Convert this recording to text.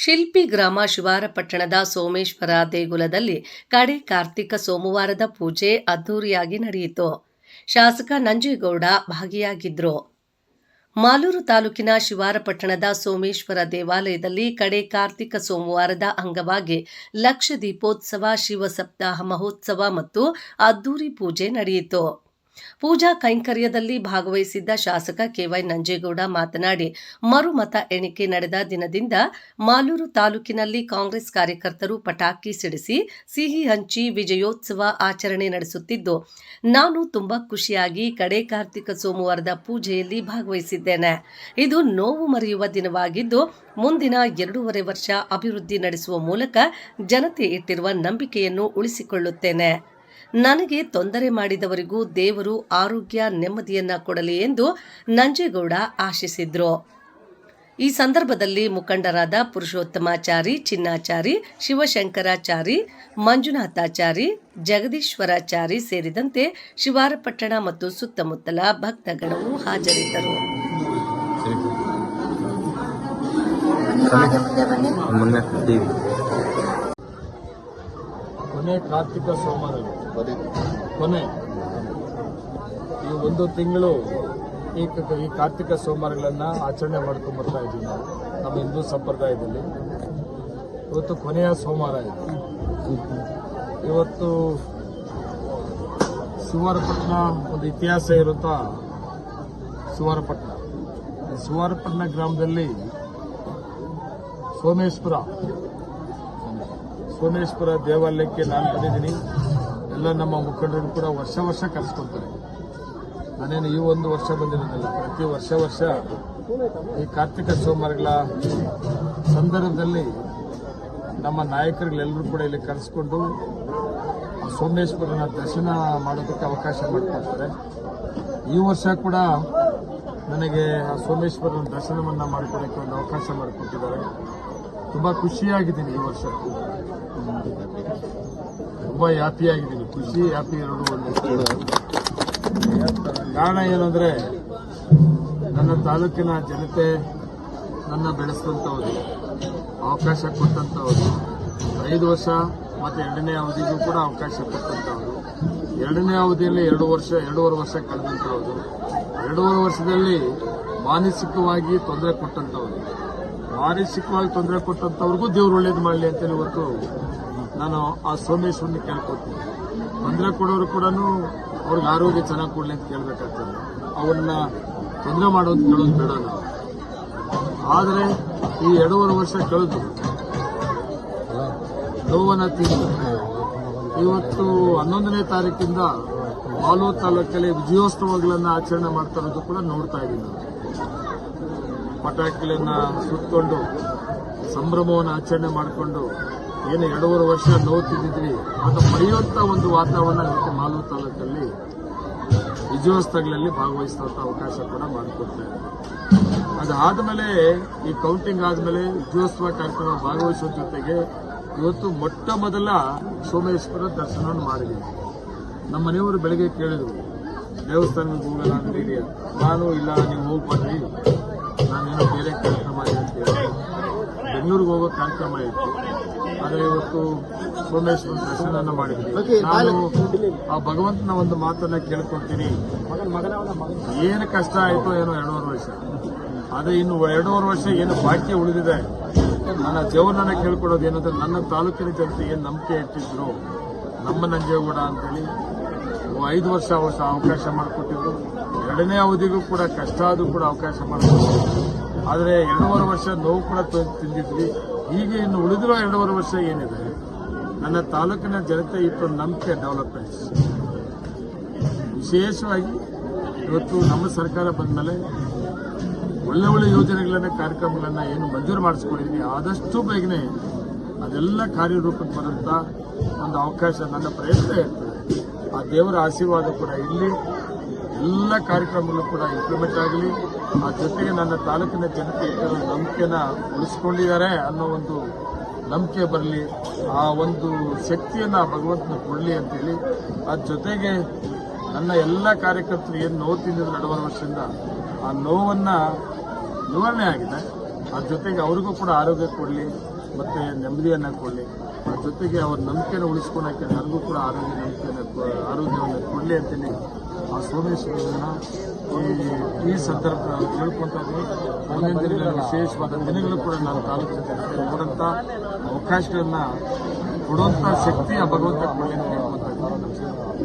ಶಿಲ್ಪಿ ಗ್ರಾಮ ಶಿವಾರಪಟ್ಟಣದ ಸೋಮೇಶ್ವರ ದೇಗುಲದಲ್ಲಿ ಕಡೆ ಕಾರ್ತಿಕ ಸೋಮವಾರದ ಪೂಜೆ ಅದ್ದೂರಿಯಾಗಿ ನಡೆಯಿತು. ಶಾಸಕ ನಂಜೇಗೌಡ ಭಾಗಿಯಾಗಿದ್ದರು ಮಾಲೂರು ತಾಲೂಕಿನ ಶಿವಾರಪಟ್ಟಣದ ಸೋಮೇಶ್ವರ ದೇವಾಲಯದಲ್ಲಿ ಕಡೆ ಕಾರ್ತಿಕ ಸೋಮವಾರದ ಅಂಗವಾಗಿ ಲಕ್ಷ ದೀಪೋತ್ಸವ ಶಿವ ಸಪ್ತಾಹ ಮಹೋತ್ಸವ ಮತ್ತು ಅದ್ದೂರಿ ಪೂಜೆ ನಡೆಯಿತು. ಪೂಜಾ ಕೈಂಕರ್ಯದಲ್ಲಿ ಭಾಗವಹಿಸಿದ್ದ ಶಾಸಕ ಕೆವೈ ನಂಜೇಗೌಡ ಮಾತನಾಡಿ, ಮರುಮತ ಎಣಿಕೆ ನಡೆದ ದಿನದಿಂದ ಮಾಲೂರು ತಾಲೂಕಿನಲ್ಲಿ ಕಾಂಗ್ರೆಸ್ ಕಾರ್ಯಕರ್ತರು ಪಟಾಕಿ ಸಿಡಿಸಿ, ಸಿಹಿ ಹಂಚಿ ವಿಜಯೋತ್ಸವ ಆಚರಣೆ ನಡೆಸುತ್ತಿದ್ದು, ನಾನು ತುಂಬಾ ಖುಷಿಯಾಗಿ ಕಡೆ ಕಾರ್ತಿಕ ಸೋಮವಾರದ ಪೂಜೆಯಲ್ಲಿ ಭಾಗವಹಿಸಿದ್ದೇನೆ. ಇದು ನೋವು ಮರೆಯುವ ದಿನವಾಗಿದ್ದು, ಮುಂದಿನ ಎರಡೂವರೆ ವರ್ಷ ಅಭಿವೃದ್ಧಿ ನಡೆಸುವ ಮೂಲಕ ಜನತೆ ಇಟ್ಟಿರುವ ನಂಬಿಕೆಯನ್ನು ಉಳಿಸಿಕೊಳ್ಳುತ್ತೇನೆ. ನನಗೆ ತೊಂದರೆ ಮಾಡಿದವರಿಗೂ ದೇವರು ಆರೋಗ್ಯ ನೆಮ್ಮದಿಯನ್ನ ಕೊಡಲಿ ಎಂದು ನಂಜೇಗೌಡ ಆಶಿಸಿದ್ರು. ಈ ಸಂದರ್ಭದಲ್ಲಿ ಮುಖಂಡರಾದ ಪುರುಷೋತ್ತಮಾಚಾರಿ ಚಿನ್ನಾಚಾರಿ ಶಿವಶಂಕರಾಚಾರಿ ಮಂಜುನಾಥಾಚಾರಿ ಜಗದೀಶ್ವರಾಚಾರಿ ಸೇರಿದಂತೆ ಶಿವಾರಪಟ್ಟಣ ಮತ್ತು ಸುತ್ತಮುತ್ತಲ ಭಕ್ತಗಣವು ಹಾಜರಿದ್ದರು. ಕೊನೆ ಕಾರ್ತಿಕ ಸೋಮವಾರ ಕೊನೆ. ಈ ಒಂದು ತಿಂಗಳು ಈ ಈ ಕಾರ್ತಿಕ ಸೋಮವಾರಗಳನ್ನು ಆಚರಣೆ ಮಾಡ್ಕೊಂಡು ಬರ್ತಾ ಇದ್ದೀವಿ ನಾವು ನಮ್ಮ ಹಿಂದೂ ಸಂಪ್ರದಾಯದಲ್ಲಿ. ಇವತ್ತು ಕೊನೆಯ ಸೋಮವಾರ ಇದೆ. ಇವತ್ತು ಸುವರ್ಣಪಟ್ಟಣ ಒಂದು ಇತಿಹಾಸ ಇರುತ್ತ? ಸುವರ್ಣಪಟ್ಟಣ. ಸುವರ್ಣಪಟ್ಟಣ ಗ್ರಾಮದಲ್ಲಿ ಸೋಮೇಶ್ವರ ಸೋಮೇಶ್ವರ ದೇವಾಲಯಕ್ಕೆ ನಾನು ಬಂದಿದ್ದೀನಿ. ಎಲ್ಲ ನಮ್ಮ ಮುಖಂಡರು ಕೂಡ ವರ್ಷ ವರ್ಷ ಕರೆಸ್ಕೊಳ್ತಾರೆ. ನಾನೇನು ಈ ಒಂದು ವರ್ಷ ಬಂದಿರೋದಿಲ್ಲ, ಪ್ರತಿ ವರ್ಷ ವರ್ಷ ಈ ಕಾರ್ತಿಕ ಸೋಮವಾರಗಳ ಸಂದರ್ಭದಲ್ಲಿ ನಮ್ಮ ನಾಯಕರುಗಳೆಲ್ಲರೂ ಕೂಡ ಇಲ್ಲಿ ಕರೆಸ್ಕೊಂಡು ಸೋಮೇಶ್ವರನ ದರ್ಶನ ಮಾಡೋದಕ್ಕೆ ಅವಕಾಶ ಮಾಡಿಕೊಡ್ತಾರೆ. ಈ ವರ್ಷ ಕೂಡ ನನಗೆ ಆ ಸೋಮೇಶ್ವರನ ದರ್ಶನವನ್ನು ಮಾಡಿಕೊಡೋಕ್ಕೆ ಒಂದು ಅವಕಾಶ ಮಾಡಿಕೊಟ್ಟಿದ್ದಾರೆ. ತುಂಬ ಖುಷಿಯಾಗಿದ್ದೀನಿ ಈ ವರ್ಷ. ತುಂಬ ಹ್ಯಾಪಿಯಾಗಿದ್ದೀನಿ ಖುಷಿ ಹ್ಯಾಪಿ ಎರಡು ಕಾರಣ ಏನಂದ್ರೆ, ನನ್ನ ತಾಲೂಕಿನ ಜನತೆ ನನ್ನ ಬೆಳೆಸಿದಂಥವ್ರು, ಅವಕಾಶ ಕೊಟ್ಟಂಥವ್ರು, ಐದು ವರ್ಷ ಮತ್ತು ಎರಡನೇ ಅವಧಿಗೂ ಕೂಡ ಅವಕಾಶ ಕೊಟ್ಟಂಥವ್ರು, ಎರಡನೇ ಅವಧಿಯಲ್ಲಿ ಎರಡು ವರ್ಷ, ಎರಡೂವರೆ ವರ್ಷ ಕಳೆದಂಥವ್ರು, ಎರಡೂವರೆ ವರ್ಷದಲ್ಲಿ ಮಾನಸಿಕವಾಗಿ ತೊಂದರೆ ಕೊಟ್ಟಂಥವ್ರು. ಮಾನಸಿಕವಾಗಿ ತೊಂದರೆ ಕೊಟ್ಟಂಥವ್ರಿಗೂ ದೇವ್ರು ಒಳ್ಳೇದು ಮಾಡಲಿ ಅಂತೇಳಿ ಇವತ್ತು ನಾನು ಆ ಸೋಮೇಶ್ವರನ್ನ ಕೇಳ್ಕೊತೀನಿ ತೊಂದರೆ ಕೊಡೋರು ಕೂಡ ಅವ್ರಿಗೆ ಆರೋಗ್ಯ ಚೆನ್ನಾಗಿ ಕೊಡಲಿ ಅಂತ ಕೇಳಬೇಕಾಗ್ತದೆ. ಅವ್ರನ್ನ ತೊಂದರೆ ಮಾಡೋದು ಕೇಳೋದು ಬೇಡ ನಾವು. ಆದರೆ ಈ ಎರಡೂವರೆ ವರ್ಷ ಕಳೆದು ನೋವನ್ನ ತಿಂದು ಇವತ್ತು ಹನ್ನೊಂದನೇ ತಾರೀಕಿಂದ ಮಾಲೂರು ತಾಲೂಕಲ್ಲಿ ವಿಜಯೋತ್ಸವಗಳನ್ನು ಆಚರಣೆ ಮಾಡ್ತಾ ಇರೋದು ಕೂಡ ನೋಡ್ತಾ ಇದ್ದೀನಿ ಪಟಾಕಿಗಳನ್ನ ಸುತ್ತಕೊಂಡು ಸಂಭ್ರಮವನ್ನು ಆಚರಣೆ ಮಾಡಿಕೊಂಡು ಏನು ಎರಡೂವರೆ ವರ್ಷ ನೋವು ತಿಂದಿದ್ವಿ. ಅದು ಮರೆಯುವಂಥ ಒಂದು ವಾತಾವರಣ ಇವತ್ತು ಮಾಲೂರು ತಾಲೂಕಲ್ಲಿ ವಿಜಯೋತ್ಸವಗಳಲ್ಲಿ ಭಾಗವಹಿಸುವಂಥ ಅವಕಾಶ ಕೂಡ ಮಾಡಿಕೊಡ್ತಾರೆ ಅದಾದ್ಮೇಲೆ ಈ ಕೌಂಟಿಂಗ್ ಆದಮೇಲೆ ವಿಜಯೋತ್ಸವ ಕಾರ್ಯಕ್ರಮ ಭಾಗವಹಿಸುವ ಜೊತೆಗೆ ಇವತ್ತು ಮೊಟ್ಟ ಮೊದಲ ಸೋಮೇಶ್ವರ ದರ್ಶನವನ್ನು ಮಾಡಿದೆ. ನಮ್ಮ ಮನೆಯವರು ಬೆಳಗ್ಗೆ ಕೇಳಿದ್ರು, ದೇವಸ್ಥಾನಕ್ಕೆ ಹೋಗಲ್ಲ ಅಂತೀರಿ ನಾನು ಇಲ್ಲ, ನೀವು ಹೋಗ್ಬನ್ನಿ ಬೆಂಗಳೂರಿಗೆ ಹೋಗೋ ಕಾರ್ಯಕ್ರಮ ಇತ್ತು. ಆದರೆ ಇವತ್ತು ಸೋಮೇಶ್ವರ ದರ್ಶನ ಮಾಡಿದ್ವಿ. ನಾನು ಆ ಭಗವಂತನ ಒಂದು ಮಾತನ್ನ ಕೇಳ್ಕೊತೀನಿ ಏನು ಕಷ್ಟ ಆಯಿತು ಏನೋ ಎರಡೂವರೆ ವರ್ಷ. ಆದರೆ ಇನ್ನು ಎರಡೂವರೆ ವರ್ಷ ಏನು ಬಾಕಿ ಉಳಿದಿದೆ. ನನ್ನ ದೇವರನ್ನ ಕೇಳ್ಕೊಡೋದು ಏನಂದ್ರೆ ನನ್ನ ತಾಲೂಕಿನ ಜನತೆ ಏನು ನಂಬಿಕೆ ಇಟ್ಟಿದ್ರು. ನಮ್ಮ ನಂಜೇಗೌಡ ಅಂತೇಳಿ. ಐದು ವರ್ಷ ಅವಕಾಶ ಮಾಡಿಕೊಟ್ಟಿದ್ರು. ಎರಡನೇ ಅವಧಿಗೂ ಕೂಡ ಕಷ್ಟ ಆದರೂ ಕೂಡ ಅವಕಾಶ ಮಾಡಿಕೊಟ್ಟಿದ್ರು. ಆದರೆ ಎರಡೂವರೆ ವರ್ಷ ನೋವು ಕೂಡ ತಿಂದಿದ್ವಿ. ಈಗ ಇನ್ನು ಉಳಿದಿರೋ ಎರಡೂವರೆ ವರ್ಷ ಏನಿದೆ? ನನ್ನ ತಾಲೂಕಿನ ಜನತೆ ಇಟ್ಟು ನಂಬಿಕೆ ಡೆವಲಪ್ಮೆಂಟ್ಸ್ ವಿಶೇಷವಾಗಿ ಇವತ್ತು ನಮ್ಮ ಸರ್ಕಾರ ಬಂದಮೇಲೆ ಒಳ್ಳೆ ಒಳ್ಳೆ ಯೋಜನೆಗಳನ್ನ, ಕಾರ್ಯಕ್ರಮಗಳನ್ನ ಏನು ಮಂಜೂರು ಮಾಡಿಸ್ಕೊಂಡಿದ್ವಿ. ಆದಷ್ಟು ಬೇಗನೆ ಅದೆಲ್ಲ ಕಾರ್ಯರೂಪಕ್ಕೆ ಬರುವಂತ ಒಂದು ಅವಕಾಶ ನನ್ನ ಪ್ರಯತ್ನ ಇರ್ತದೆ. ಆ ದೇವರ ಆಶೀರ್ವಾದ ಕೂಡ ಇಲ್ಲಿ. ಎಲ್ಲ ಕಾರ್ಯಕ್ರಮಗಳು ಕೂಡ ಇಂಪ್ಲಿಮೆಂಟ್ ಆಗಲಿ. ಆ ಜೊತೆಗೆ ನನ್ನ ತಾಲೂಕಿನ ಜನತೆ ನಂಬಿಕೆನ ಉಳಿಸ್ಕೊಂಡಿದ್ದಾರೆ ಅನ್ನೋ ಒಂದು ನಂಬಿಕೆ ಬರಲಿ, ಆ ಒಂದು ಶಕ್ತಿಯನ್ನು ಭಗವಂತನ ಕೊಡಲಿ ಅಂತೇಳಿ, ಆ ಜೊತೆಗೆ ನನ್ನ ಎಲ್ಲ ಕಾರ್ಯಕರ್ತರು ಏನು ನೋವು ತಿಂದಿದ್ರು ಎರಡೂವರೆ ವರ್ಷದಿಂದ, ಆ ನೋವನ್ನ ನಿವಾರಣೆ ಆಗಿದೆ. ಆ ಜೊತೆಗೆ ಅವ್ರಿಗೂ ಕೂಡ ಆರೋಗ್ಯ ಕೊಡಲಿ, ಮತ್ತು ನೆಮ್ಮದಿಯನ್ನು ಕೊಡಲಿ. ಆ ಜೊತೆಗೆ ಅವ್ರ ನಂಬಿಕೆನ ಉಳಿಸ್ಕೊಳಕ್ಕೆ ನನಗೂ ಕೂಡ ಆರೋಗ್ಯ ನಂಬಿಕೆಯನ್ನು ಆರೋಗ್ಯವನ್ನು ಕೊಡಲಿ ಅಂತೇಳಿ ಆ ಸೋಮೇಶ್ವರನ ಈ ಈ ಸಂದರ್ಭ ಕೇಳ್ಕೊಂತ ಇದ್ದೀನಿ ಮುಂದಿನ ವಿಶೇಷವಾದ ದಿನಗಳು ಕೂಡ ನಾನು ತಾಲೂಕಿನ ಕೊಡುವಂಥ ಅವಕಾಶಗಳನ್ನು ಕೊಡುವಂತ ಶಕ್ತಿ ಆ ಭಗವಂತ ಕೊಡಲಿ ಅಂತ